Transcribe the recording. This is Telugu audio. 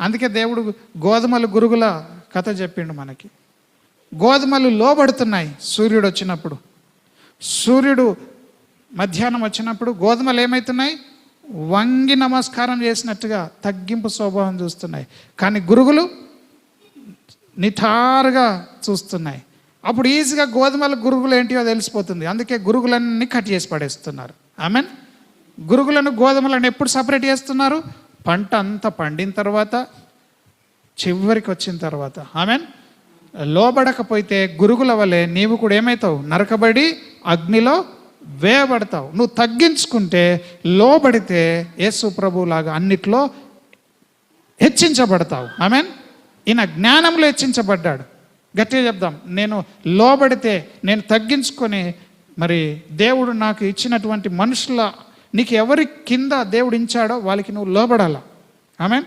అందుకే దేవుడు గోధుమలు గురుగుల కథ చెప్పిండు మనకి. గోధుమలు లోబడుతున్నాయి సూర్యుడు వచ్చినప్పుడు. సూర్యుడు మధ్యాహ్నం వచ్చినప్పుడు గోధుమలు ఏమవుతున్నాయి వంగి నమస్కారం చేసినట్టుగా తగ్గింపు స్వభావం చూస్తున్నాయి. కానీ గురుగులు నిఠారుగా చూస్తున్నాయి. అప్పుడు ఈజీగా గోధుమల గురుగులు ఏంటియో తెలిసిపోతుంది. అందుకే గురుగులన్నీ కట్ చేసి పడేస్తున్నారు. ఐ మీన్ గురుగులను గోధుమలను ఎప్పుడు సపరేట్ చేస్తున్నారు? పంట అంతా పండిన తర్వాత చివరికి వచ్చిన తర్వాత ఆమెన్? లోబడకపోతే గురుగుల వలె నీవు కూడా ఏమవుతావు నరకబడి అగ్నిలో వేయబడతావు. నువ్వు తగ్గించుకుంటే లోబడితే యేసు ప్రభులాగా అన్నిట్లో హెచ్చించబడతావు. ఆమెన్? ఈయన జ్ఞానంలో హెచ్చించబడ్డాడు. గట్టిగా చెప్దాం. నేను లోబడితే నేను తగ్గించుకొని మరి దేవుడు నాకు ఇచ్చినటువంటి మనుషుల నీకు ఎవరి కింద దేవుడు ఇచ్చాడో వాళ్ళకి నువ్వు లోబడాలా? ఆమెన్?